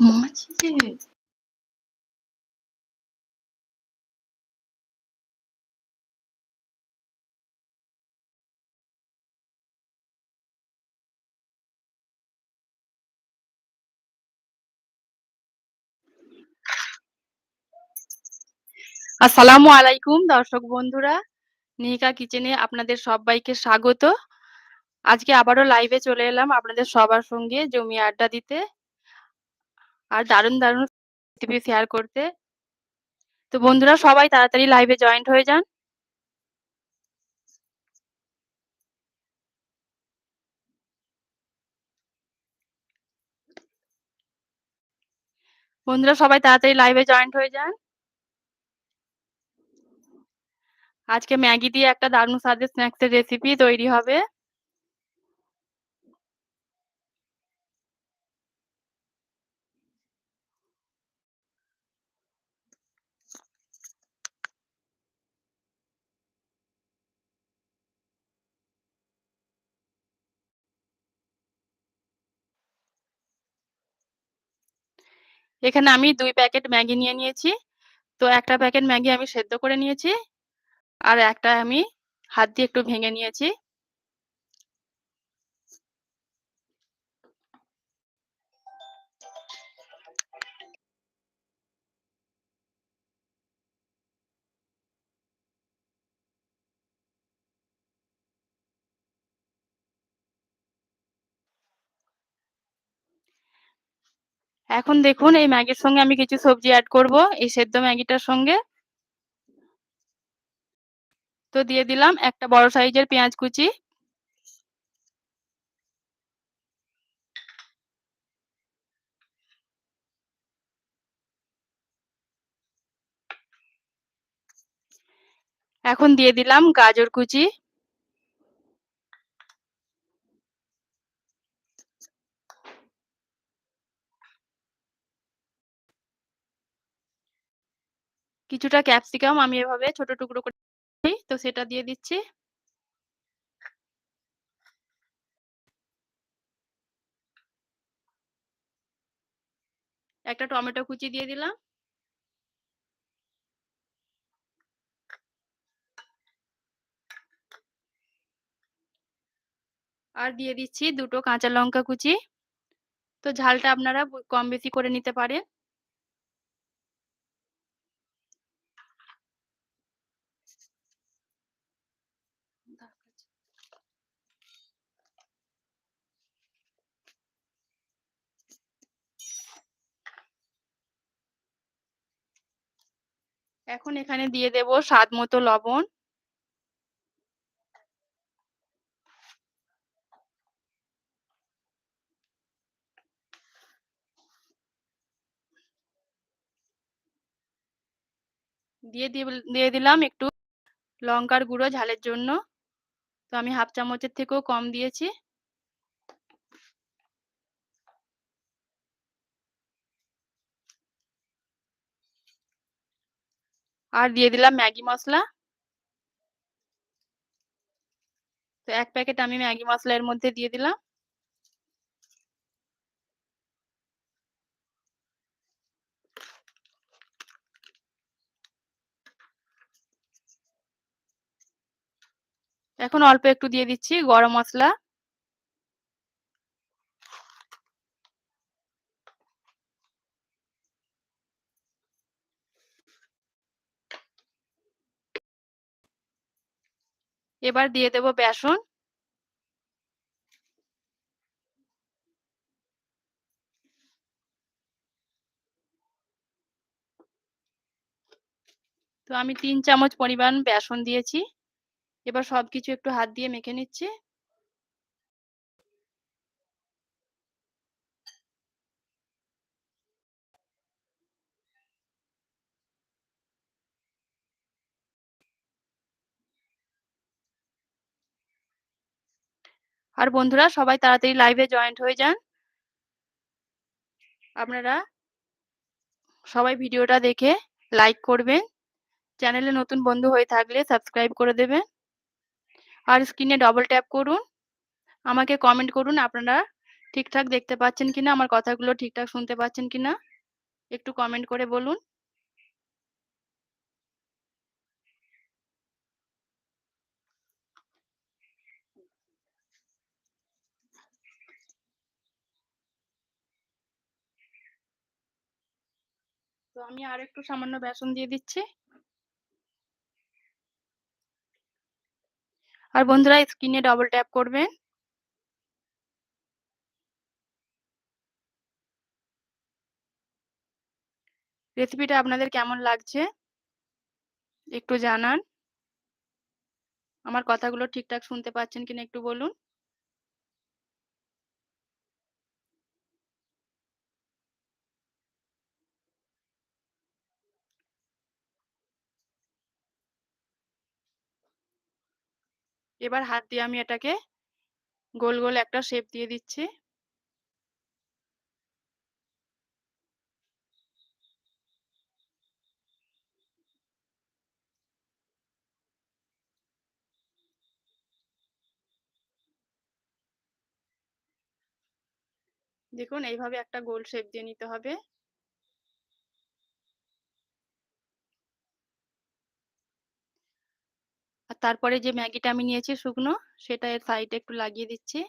マジで。আসসালামু আলাইকুম দর্শক বন্ধুরা নিহিকা কিচেনে আপনাদের সবাইকে স্বাগত আজকে আবারও লাইভে চলে এলাম আপনাদের সবার সঙ্গে জমি আড্ডা দিতে আর দারুণ দারুণ রেসিপি শেয়ার করতে। তো বন্ধুরা, সবাই তাড়াতাড়ি লাইভে জয়েন্ট হয়ে যান। বন্ধুরা, সবাই তাড়াতাড়ি লাইভে জয়েন্ট হয়ে যান। আজকে ম্যাগি দিয়ে একটা দারুণ স্বাদের স্ন্যাক্সের রেসিপি তৈরি হবে। এখানে আমি দুই প্যাকেট ম্যাগি নিয়ে নিয়েছি। তো একটা প্যাকেট ম্যাগি আমি সেদ্ধ করে নিয়েছি। আর একটা আমি হাত দিয়ে একটু ভেঙে নিয়েছি। এখন দেখুন, এই ম্যাগির সঙ্গে আমি কিছু সবজি অ্যাড করব, এই সেদ্ধ ম্যাগিটার সঙ্গে। তো দিয়ে দিলাম একটা বড় সাইজের পেঁয়াজ কুচি। এখন দিয়ে দিলাম গাজর কুচি। কিছুটা ক্যাপসিকাম আমি এভাবে ছোট টুকরো করে তো সেটা দিয়ে দিচ্ছি। একটা টমেটো কুচি দিয়ে দিলাম। আর দিয়ে দিচ্ছি দুটো কাঁচা লঙ্কা কুচি। তো ঝালটা আপনারা কম বেশি করে নিতে পারেন। এখন এখানে দিয়ে দেব স্বাদ মতো লবণ। দিয়ে দিয়ে দিলাম একটু লঙ্কার গুঁড়ো ঝালের জন্য। তো আমি হাফ চামচের থেকেও কম দিয়েছি। আর দিয়ে দিলাম ম্যাগি মশলা। তো এক প্যাকেট আমি ম্যাগি মশলা এর মধ্যে দিয়ে দিলাম। এখন অল্প একটু দিয়ে দিচ্ছি গরম মশলা। এবার দিয়ে দেব বেসন। তো আমি তিন চামচ পরিমাণ বেসন দিয়েছি। এবার সবকিছু একটু হাত দিয়ে মেখে নিচ্ছি। আর বন্ধুরা, সবাই তাড়াতাড়ি লাইভে জয়েন্ট হয়ে যান। আপনারা সবাই ভিডিওটা দেখে লাইক করবেন। চ্যানেলে নতুন বন্ধু হয়ে থাকলে সাবস্ক্রাইব করে দেবেন। আর স্ক্রিনে ডবল ট্যাপ করুন। আমাকে কমেন্ট করুন আপনারা ঠিকঠাক দেখতে পাচ্ছেন কিনা, আমার কথাগুলো ঠিকঠাক শুনতে পাচ্ছেন কিনা। একটু কমেন্ট করে বলুন। তো আমি আর একটু সামান্য বেসন দিয়ে দিচ্ছি। আর বন্ধুরা, স্ক্রিনে ডবল ট্যাপ করবেন। রেসিপিটা আপনাদের কেমন লাগছে? একটু জানান। আমার কথাগুলো ঠিকঠাক শুনতে পাচ্ছেন কিনা একটু বলুন। এবার হাত দিয়ে আমি এটাকে গোল গোল একটা শেপ দিয়ে দিচ্ছি। দেখুন, এইভাবে একটা গোল শেপ দিয়ে নিতে হবে। তারপরে যে ম্যাগিটা আমি নিয়েছি শুকনো, সেটা এর সাইডে একটু লাগিয়ে দিচ্ছি।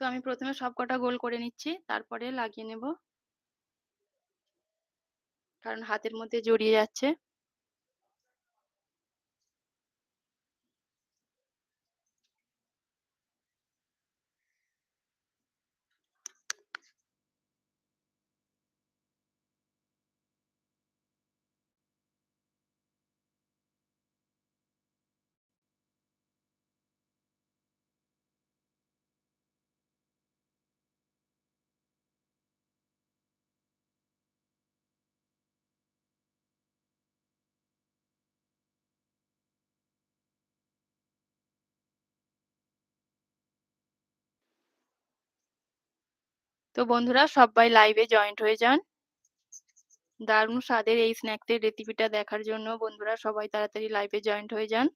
তো আমি প্রথমে সব কটা গোল করে নিচ্ছি, তারপরে লাগিয়ে নেব। কারণ হাতের মধ্যে জড়িয়ে যাচ্ছে। তো বন্ধুরা, সবাই লাইভে জয়েন্ট হয়ে যান। দারুণ স্বাদের এই স্ন্যাক্সের রেসিপিটা দেখার জন্য বন্ধুরা, সবাই তাড়াতাড়ি লাইভে জয়েন্ট হয়ে যান।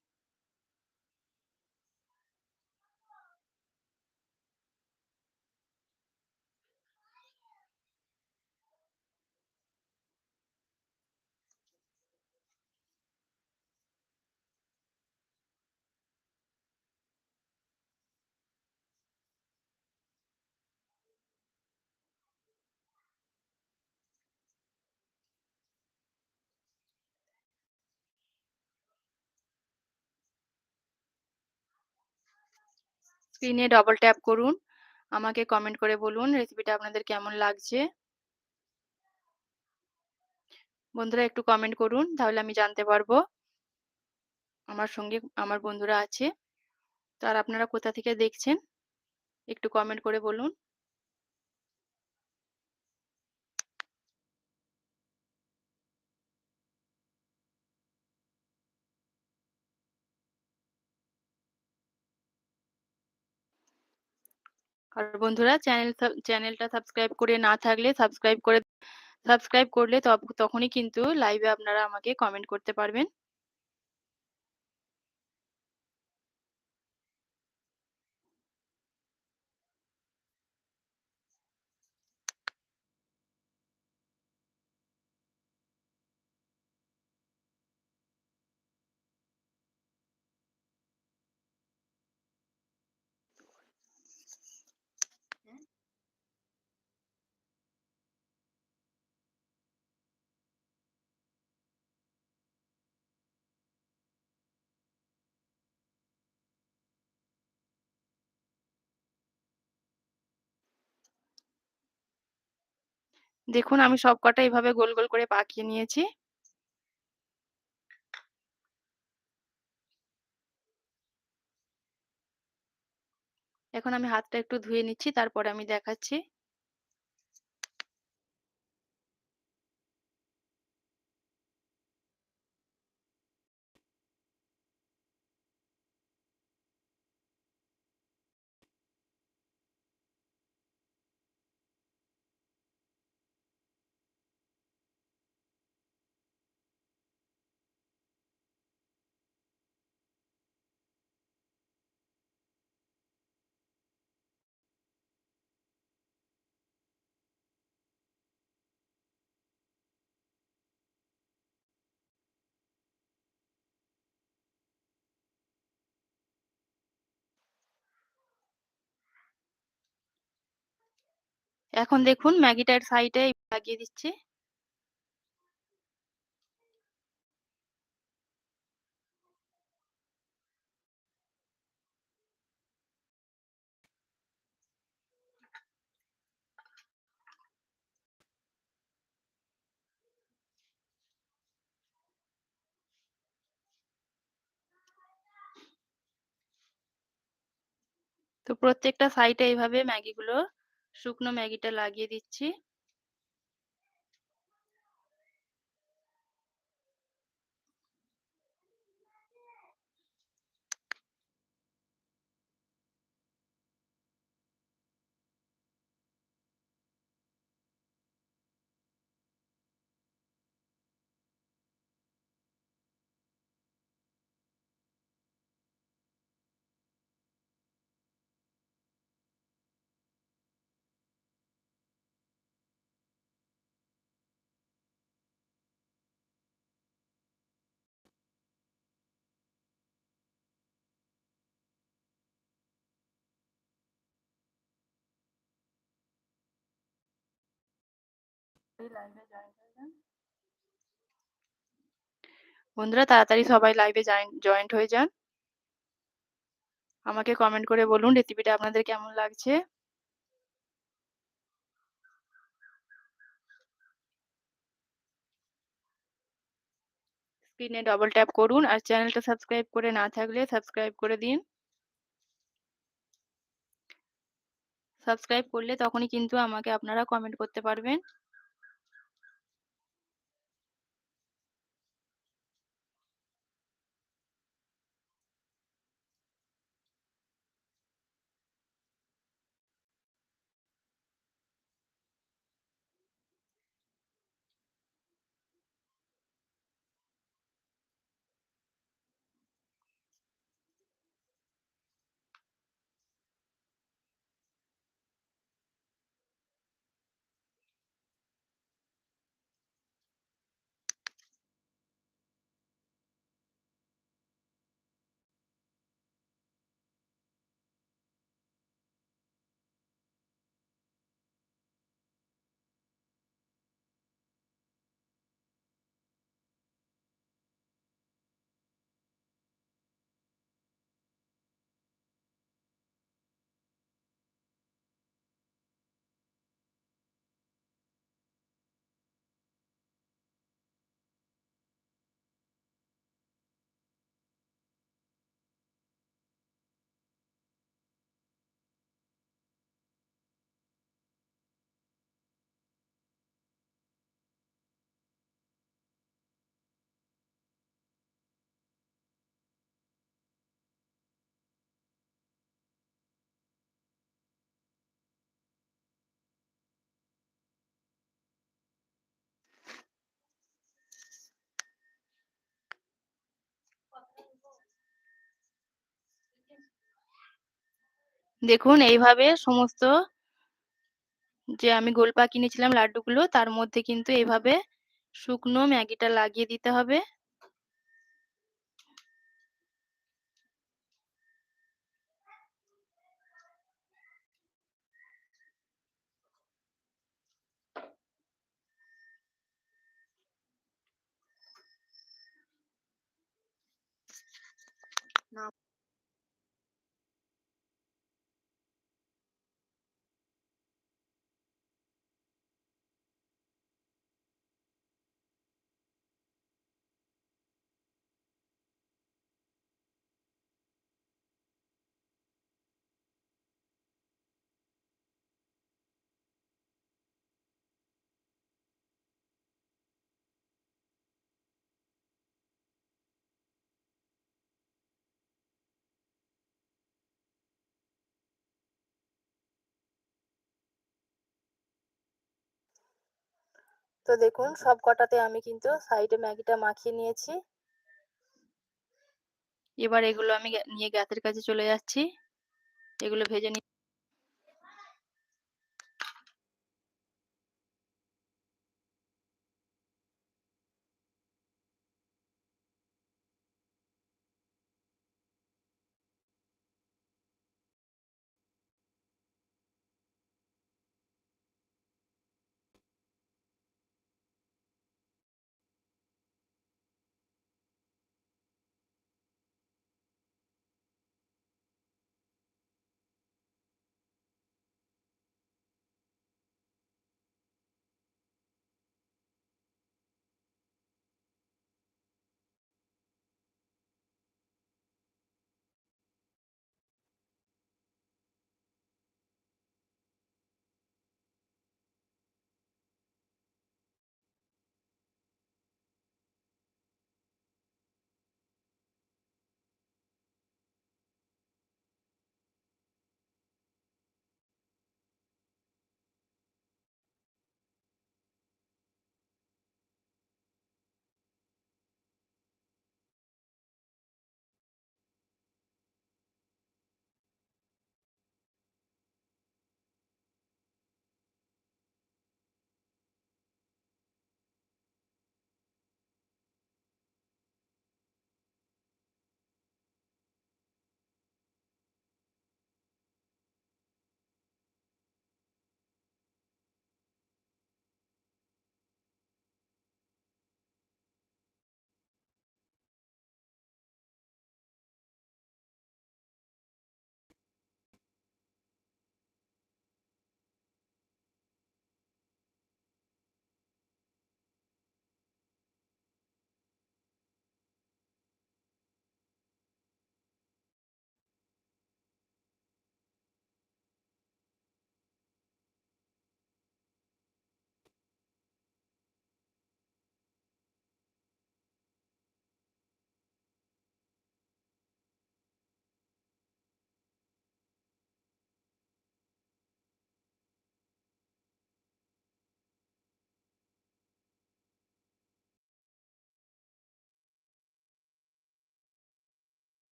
স্ক্রিনে ডবল ট্যাপ করুন। আমাকে কমেন্ট করে বলুন রেসিপিটা আপনাদের কেমন লাগছে। বন্ধুরা একটু কমেন্ট করুন, তাহলে আমি জানতে পারব। আমার সঙ্গে আমার বন্ধুরা আছে। তার আপনারা কোথা থেকে দেখছেন? একটু কমেন্ট করে বলুন। আর বন্ধুরা, চ্যানেল চ্যানেলটা সাবস্ক্রাইব করে না থাকলে সাবস্ক্রাইব করে, সাবস্ক্রাইব করলে তখনই কিন্তু লাইভে আপনারা আমাকে কমেন্ট করতে পারবেন। দেখুন, আমি সব কটা এইভাবে গোল গোল করে পাকিয়ে নিয়েছি। এখন আমি হাতটা একটু ধুয়ে নিচ্ছি, তারপরে আমি দেখাচ্ছি। এখন দেখুন ম্যাগিটার সাইডে লাগিয়ে দিচ্ছি। তো প্রত্যেকটা সাইডে এইভাবে ম্যাগিগুলো শুকনো ম্যাগিটা লাগিয়ে দিচ্ছি। বন্ধুরা, তাড়াতাড়ি সবাই লাইভে জয়েন্ট হয়ে যান। আমাকে কমেন্ট করে বলুন রেসিপিটা আপনাদের কেমন লাগছে। স্ক্রিনে ডবল ট্যাপ করুন আর চ্যানেলটা সাবস্ক্রাইব করে না থাকলে সাবস্ক্রাইব করে দিন। সাবস্ক্রাইব করলে তখনই কিন্তু আমাকে আপনারা কমেন্ট করতে পারবেন। দেখুন, এইভাবে সমস্ত যে আমি গোলপা কিনেছিলাম লাড্ডুগুলো, তার মধ্যে কিন্তু এইভাবে শুকনো ম্যাগিটা লাগিয়ে দিতে হবে। তো দেখুন সব কটাতে আমি কিন্তু সাইডে ম্যাগিটা মাখিয়ে নিয়েছি। এবার এগুলো আমি নিয়ে গ্যাসের কাছে চলে যাচ্ছি। এগুলো ভেজে নি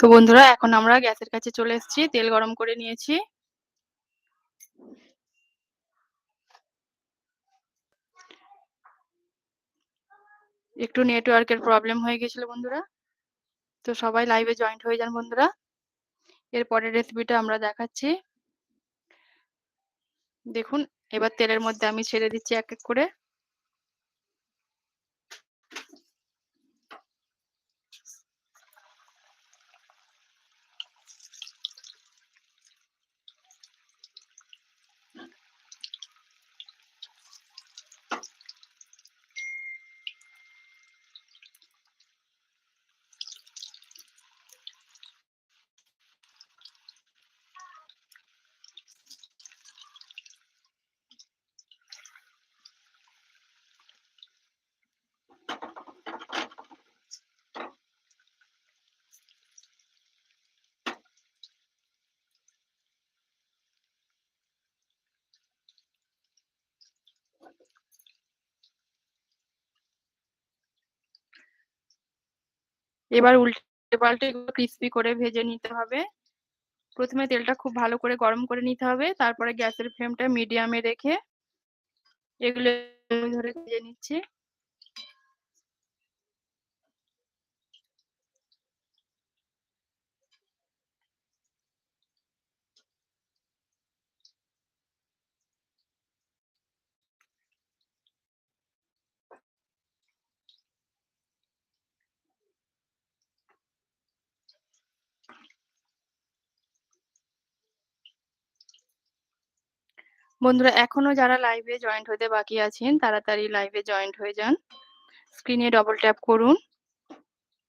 তো বন্ধুরা, এখন আমরা গ্যাসের কাছে চলে এসেছি। তেল গরম করে নিয়েছি। একটু নেটওয়ার্কের প্রবলেম হয়ে গেছিল বন্ধুরা। তো সবাই লাইভে জয়েন্ট হয়ে যান বন্ধুরা। এরপরের রেসিপিটা আমরা দেখাচ্ছি। দেখুন, এবার তেলের মধ্যে আমি ছেড়ে দিচ্ছি এক এক করে। এবার উল্টে পাল্টে ক্রিস্পি করে ভেজে নিতে হবে। প্রথমে তেলটা খুব ভালো করে গরম করে নিতে হবে, তারপরে গ্যাসের ফ্লেমটা মিডিয়ামে রেখে এগুলো ধরে ভেজে নিচ্ছি। বন্ধুরা, এখনও যারা লাইভে জয়েন্ট হতে বাকি আছেন, তাড়াতাড়ি লাইভে জয়েন্ট হয়ে যান। স্ক্রিনে ডবল ট্যাপ করুন।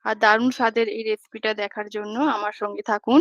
আর দারুণ স্বাদের এই রেসিপিটা দেখার জন্য আমার সঙ্গে থাকুন।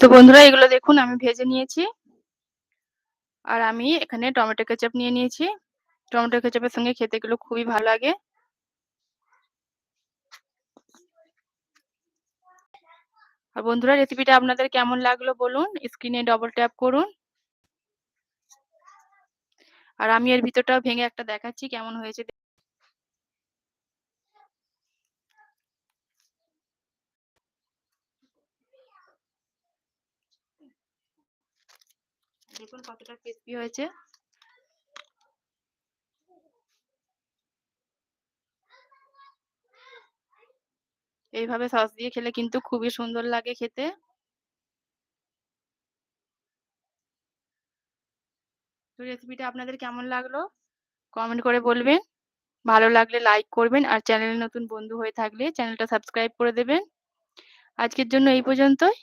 তো বন্ধুরা, এগুলো দেখুন, আমি ভেজে নিয়েছি। আর আমি এখানে টমেটো কেচাপ নিয়ে নিয়েছি। টমেটো কেচাপের সঙ্গে খেতে এগুলো খুবই ভালো লাগে। আর বন্ধুরা রেসিপিটা আপনাদের কেমন লাগল বলুন? স্ক্রিনে ডবল ট্যাপ করুন। আর আমি এর ভিতরটাও ভেঙে একটা দেখাচ্ছি, কেমন হয়েছে দেখুন কতটা ক্রিস্পি হয়েছে। এইভাবে সস দিয়ে খেলে কিন্তু খুবই সুন্দর লাগে খেতে। তো রেসিপিটা আপনাদের কেমন লাগল? কমেন্ট করে বলবেন। ভালো লাগলে লাইক করবেন আর চ্যানেলে নতুন বন্ধু হয়ে থাকলে চ্যানেলটা সাবস্ক্রাইব করে দেবেন। আজকের জন্য এই পর্যন্তই।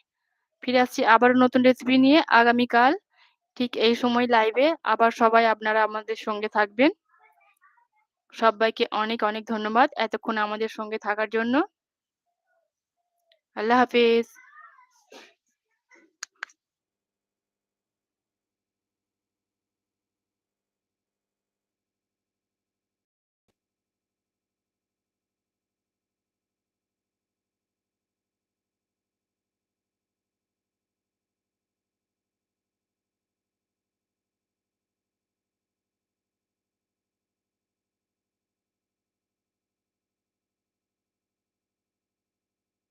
ফিরে আসছি আবারও নতুন রেসিপি নিয়ে আগামীকাল। ঠিক এই সময় লাইভে আবার সবাই আপনারা আমাদের সঙ্গে থাকবেন। সবাইকে অনেক অনেক ধন্যবাদ এতক্ষণ আমাদের সঙ্গে থাকার জন্য। আল্লাহ হাফিজ।